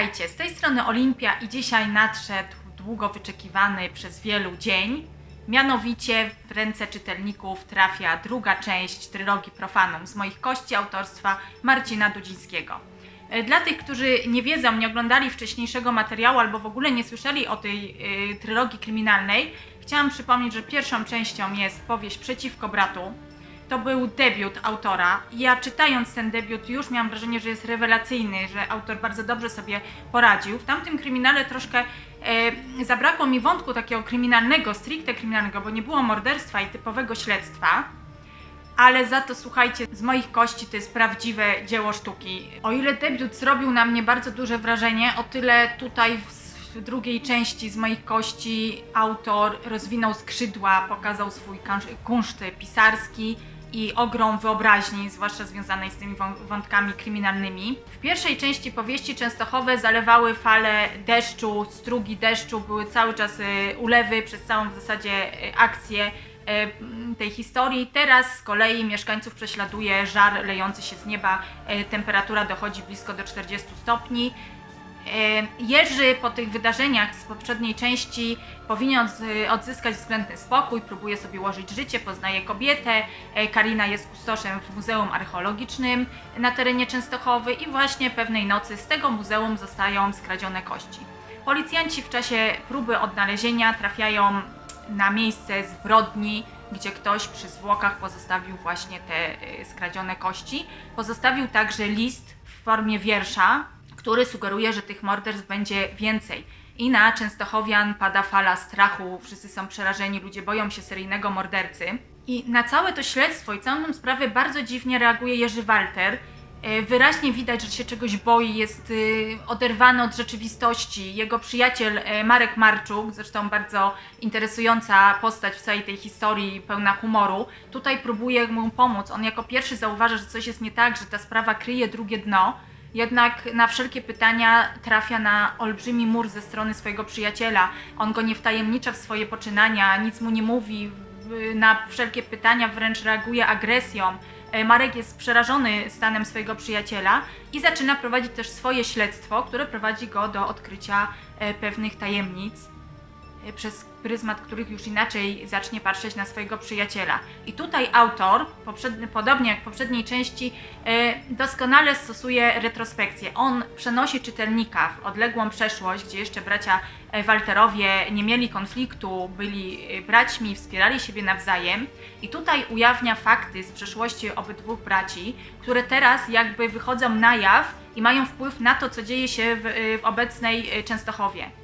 Witajcie, z tej strony Olimpia i dzisiaj nadszedł długo wyczekiwany przez wielu dzień. Mianowicie w ręce czytelników trafia druga część Trylogii Profanum z moich kości autorstwa Marcina Dudzińskiego. E, Dla tych, którzy nie wiedzą, nie oglądali wcześniejszego materiału albo w ogóle nie słyszeli o tej y, trylogii kryminalnej, chciałam przypomnieć, że pierwszą częścią jest powieść Przeciwko bratu. To był debiut autora. Ja czytając ten debiut już miałam wrażenie, że jest rewelacyjny, że autor bardzo dobrze sobie poradził. W tamtym kryminale troszkę e, zabrakło mi wątku takiego kryminalnego, stricte kryminalnego, bo nie było morderstwa i typowego śledztwa. Ale za to słuchajcie, z moich kości to jest prawdziwe dzieło sztuki. O ile debiut zrobił na mnie bardzo duże wrażenie, o tyle tutaj w w drugiej części z moich kości autor rozwinął skrzydła, pokazał swój kunszt pisarski i ogrom wyobraźni, zwłaszcza związanej z tymi wą- wątkami kryminalnymi. W pierwszej części powieści Częstochowe zalewały fale deszczu, strugi deszczu, były cały czas e, ulewy przez całą w zasadzie e, akcję m, tej historii. Teraz z kolei mieszkańców prześladuje żar lejący się z nieba, e, temperatura dochodzi blisko do 40 stopni. Jerzy po tych wydarzeniach z poprzedniej części powinien odzy- odzyskać względny spokój, próbuje sobie ułożyć życie, poznaje kobietę. E, Karina jest kustoszem w Muzeum Archeologicznym na terenie Częstochowy i właśnie pewnej nocy z tego muzeum zostają skradzione kości. Policjanci w czasie próby odnalezienia trafiają na miejsce zbrodni, gdzie ktoś przy zwłokach pozostawił właśnie te e, skradzione kości. Pozostawił także list w formie wiersza, który sugeruje, że tych morderstw będzie więcej. I na Częstochowian pada fala strachu, wszyscy są przerażeni, ludzie boją się seryjnego mordercy. I na całe to śledztwo i całą tę sprawę bardzo dziwnie reaguje Jerzy Walter. E, Wyraźnie widać, że się czegoś boi, jest y, oderwany od rzeczywistości. Jego przyjaciel e, Marek Marczuk, zresztą bardzo interesująca postać w całej tej historii, pełna humoru, tutaj próbuje mu pomóc. On jako pierwszy zauważa, że coś jest nie tak, że ta sprawa kryje drugie dno. Jednak na wszelkie pytania trafia na olbrzymi mur ze strony swojego przyjaciela. On go nie wtajemnicza w swoje poczynania, nic mu nie mówi, na wszelkie pytania wręcz reaguje agresją. E, Marek jest przerażony stanem swojego przyjaciela i zaczyna prowadzić też swoje śledztwo, które prowadzi go do odkrycia e, pewnych tajemnic przez pryzmat których już inaczej zacznie patrzeć na swojego przyjaciela. I tutaj autor, podobnie jak w poprzedniej części, e, doskonale stosuje retrospekcję. On przenosi czytelnika w odległą przeszłość, gdzie jeszcze bracia e, Walterowie nie mieli konfliktu, byli e, braćmi, wspierali siebie nawzajem. I tutaj ujawnia fakty z przeszłości obydwu braci, które teraz jakby wychodzą na jaw i mają wpływ na to, co dzieje się w, e, w obecnej e, Częstochowie.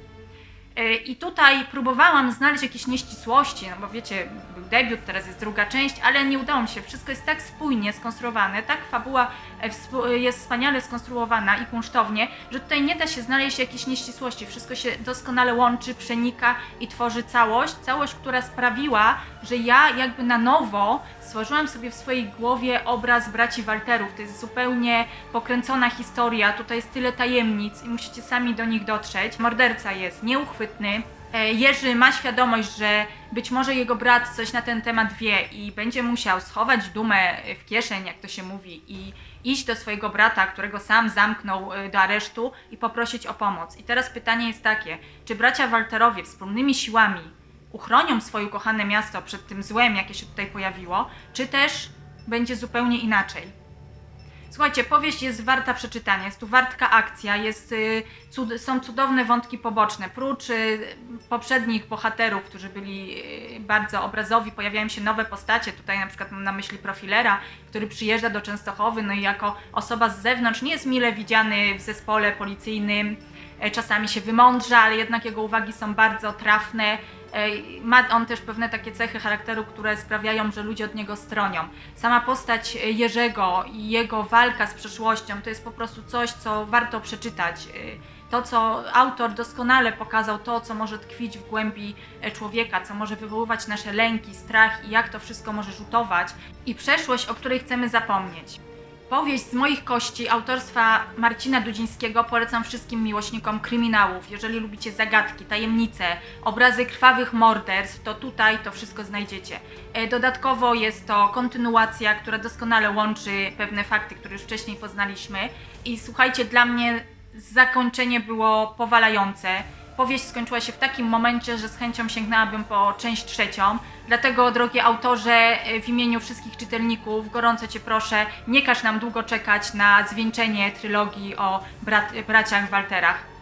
E, I tutaj próbowałam znaleźć jakieś nieścisłości, no bo wiecie, był debiut, teraz jest druga część, ale nie udało mi się. Wszystko jest tak spójnie skonstruowane, tak fabuła e, e, jest wspaniale skonstruowana i kunsztownie, że tutaj nie da się znaleźć jakichś nieścisłości. Wszystko się doskonale łączy, przenika i tworzy całość. Całość, która sprawiła, że ja jakby na nowo stworzyłam sobie w swojej głowie obraz braci Walterów. To jest zupełnie pokręcona historia, tutaj jest tyle tajemnic i musicie sami do nich dotrzeć. Morderca jest nieuchwytny. E, Jerzy ma świadomość, że być może jego brat coś na ten temat wie i będzie musiał schować dumę w kieszeń, jak to się mówi, i iść do swojego brata, którego sam zamknął e, do aresztu i poprosić o pomoc. I teraz pytanie jest takie, czy bracia Walterowie wspólnymi siłami uchronią swoje ukochane miasto przed tym złem, jakie się tutaj pojawiło, czy też będzie zupełnie inaczej? Słuchajcie, powieść jest warta przeczytania, jest tu wartka akcja, jest, y, cud, są cudowne wątki poboczne. Prócz y, poprzednich bohaterów, którzy byli y, bardzo obrazowi, pojawiają się nowe postacie. Tutaj na przykład mam na myśli profilera, który przyjeżdża do Częstochowy, no i jako osoba z zewnątrz nie jest mile widziany w zespole policyjnym. E, Czasami się wymądrza, ale jednak jego uwagi są bardzo trafne. E, Ma on też pewne takie cechy charakteru, które sprawiają, że ludzie od niego stronią. Sama postać e, Jerzego i jego walka z przeszłością to jest po prostu coś, co warto przeczytać. To, co autor doskonale pokazał, to, co może tkwić w głębi człowieka, co może wywoływać nasze lęki, strach i jak to wszystko może rzutować, i przeszłość, o której chcemy zapomnieć. Powieść z moich kości autorstwa Marcina Dudzińskiego polecam wszystkim miłośnikom kryminałów. Jeżeli lubicie zagadki, tajemnice, obrazy krwawych morderstw, to tutaj to wszystko znajdziecie. E, Dodatkowo jest to kontynuacja, która doskonale łączy pewne fakty, które już wcześniej poznaliśmy. I słuchajcie, dla mnie zakończenie było powalające. Powieść skończyła się w takim momencie, że z chęcią sięgnęłabym po część trzecią. Dlatego, drogi autorze, w imieniu wszystkich czytelników gorąco Cię proszę, nie każ nam długo czekać na zwieńczenie trylogii o braciach Walterach.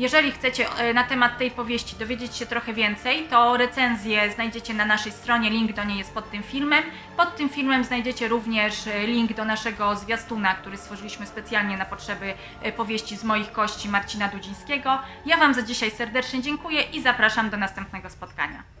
Jeżeli chcecie e, na temat tej powieści dowiedzieć się trochę więcej, to recenzję znajdziecie na naszej stronie, link do niej jest pod tym filmem. Pod tym filmem znajdziecie również e, link do naszego zwiastuna, który stworzyliśmy specjalnie na potrzeby e, powieści z moich kości Marcina Dudzińskiego. Ja Wam za dzisiaj serdecznie dziękuję i zapraszam do następnego spotkania.